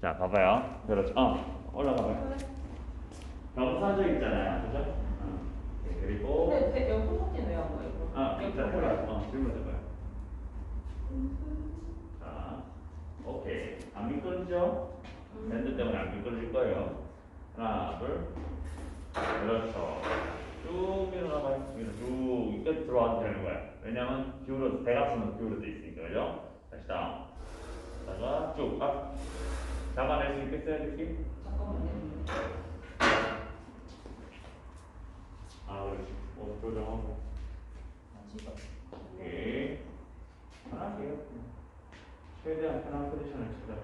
자, 봐봐요. 그렇죠. 어, 올라가봐요. 경사적 있잖아요. 그죠? 어. 네, 그리고 근데 배- 여기 손석진 왜한 거예요? 그럼? 아, 일단 보여요? 해봐요. 어, 질문 해봐요. 자, 오케이. 안 미끄러지죠? 밴드 때문에 안 미끄러질 거예요. 하나, 둘. 그렇죠. 쭉 밀어나가요. 위로 쭉 이까지 들어와도 되는 거야. 왜냐면 기울어도 대각선은 기울어져 있으니까, 그죠? 다시 다운. 다가 쭉 업. 잡아낼 수 있겠어요, 느낌? 잠깐만요. 아, 그렇지. 어, 조정하고. 오케이. 편하게요. 최대한 편한 포지션을 찾아.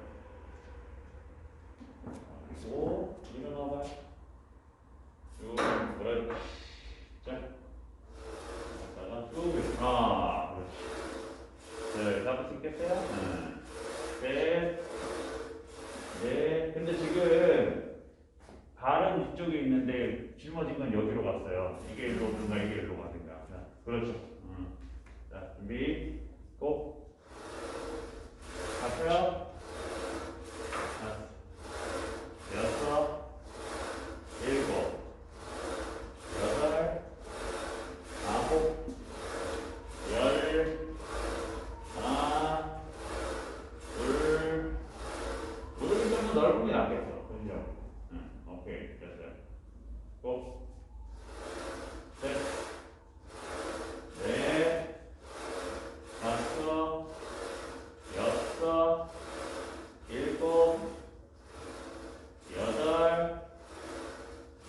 그리고 일어나봐요. 쭉 그렇지. 자. 갔다가 쭉 일어나. 아, 그렇지. 네, 잡을 수 있겠어요? 네. 셋. 네. 근데 지금 발은 이쪽에 있는데 짊어진 건 갔어요. 이게 일로 오든가 이게 일로 가든가. 자, 그렇죠. 음. 자, 준비, 고. 더 넓은 게 낫겠어. 그죠? 응, 오케이, 됐어요. 고. 셋, 넷, 다섯, 여섯, 일곱, 여덟,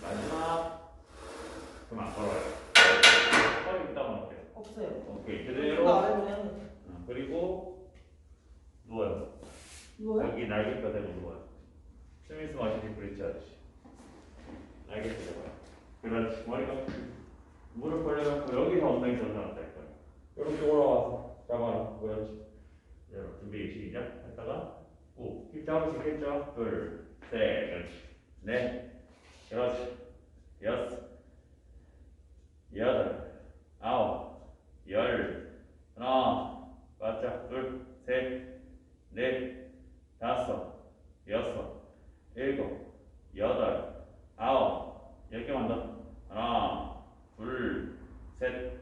마지막, 그만 걸어요. 허리 있다가 어때요? 없어요. 오케이, 이거 그대로. 아래로 해야 돼. 응, 그리고 누워요. 이거요? 여기 날개 뼈 대고 누워요. 스미스 마시기 브릿지 하듯이. 날개 뼈 대고요. 그렇지. 머리가 무릎 벌려갖고 여기서 엉덩이 전달한다 할거예요 이렇게 올라와서 잡아요. 그렇지. 여러분 준비 시작. 했다가 꾹. 수 있겠죠? 둘, 셋, 그렇지. 넷, 그렇지. 여섯, 여덟, 아홉, 열, 하나, 바짝, 둘, 셋, 넷, 다섯, 여섯, 일곱, 여덟, 더. 하나, 둘, 셋,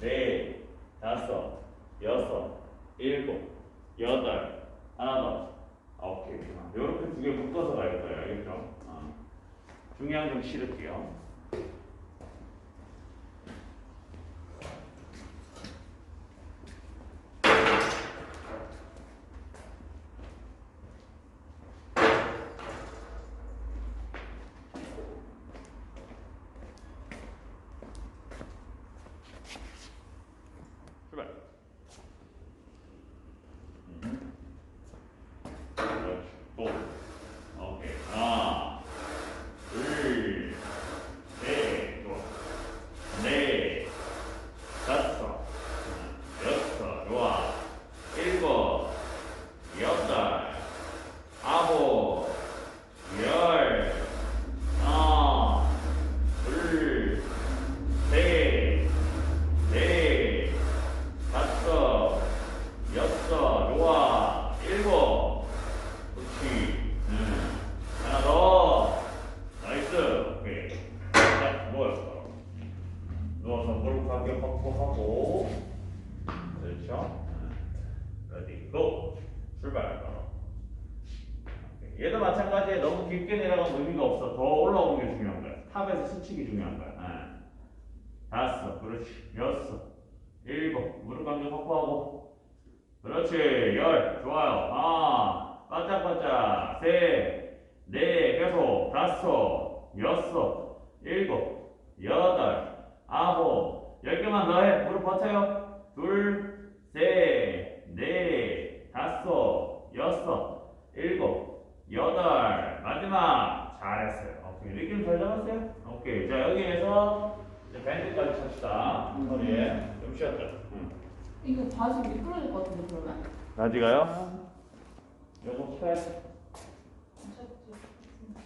넷, 다섯, 여섯, 일곱, 여덟, 하나 더. 아홉 개. 이렇게 두 개 묶어서 갈 거예요. 알겠죠? 어. 중요한 좀 실을게요. 출발. 음. 그렇지. 또. 오케이. 하나, 둘, 셋, 좋아. 넷, 다섯, 여섯, 좋아. 일곱, 여덟, 아홉, 열, 하나, 둘, 셋, 넷, 다섯, 여섯, 좋아. 일곱, 그렇지. 음. 하나 더. 나이스. 오케이. 자, 누워요. 누워서 무릎 가격 확보하고. 그렇죠. 음. 레디, 고. 출발. 얘도 마찬가지에 너무 깊게 내려가면 의미가 없어. 더 올라오는 게 중요한 거야. 탑에서 스치기 중요한 거야. 아. 다섯, 그렇지. 여섯, 일곱, 무릎 간격 확보하고. 그렇지. 열, 좋아요. 하나, 반짝반짝. 셋, 넷, 계속. 다섯, 여섯, 일곱, 여덟, 아홉. 열 개만 더 해. 무릎 버텨요. 둘, 셋, 넷, 다섯, 여섯, 일곱, 여덟. 마지막. 잘했어요. 오케이. 느낌 잘 잡았어요? 오케이. 자, 여기에서 이제 밴드까지 찹시다. 허리에. 좀 쉬었다. 응. 이거 바지 미끄러질 것 같은데 그러면? 바지가요? 요거.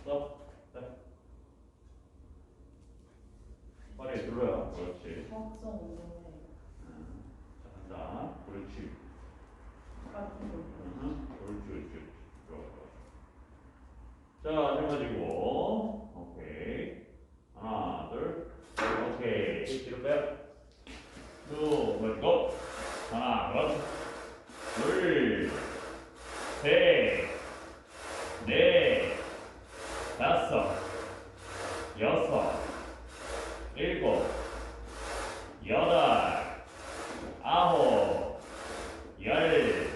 써. 네. 허리에 눌러요. 그렇지. 정확성 운동에 음. 자, 간다. 그렇지. 같은 거. 음. 옳지, 옳지, 옳지. 좋아, 좋아. 자, 들어가지고. 오케이. 하나, 둘. 오케이. 빼요. 쭉, 렛고. 하나, 그렇지. 둘, 셋, 넷, 다섯, 여섯, 일곱, 여덟, 아홉, 열,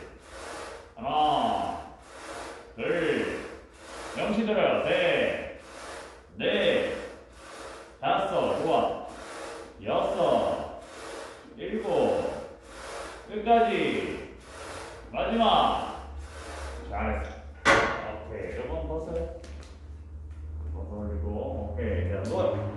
하나, 둘, 명시 들어요. 셋, 넷, 다섯, 좋아. 여섯, 일곱, 끝까지. 마지막. 잘했어. 오케이. 이번 벗어요. 벗어 올리고. 오케이. 자, 누워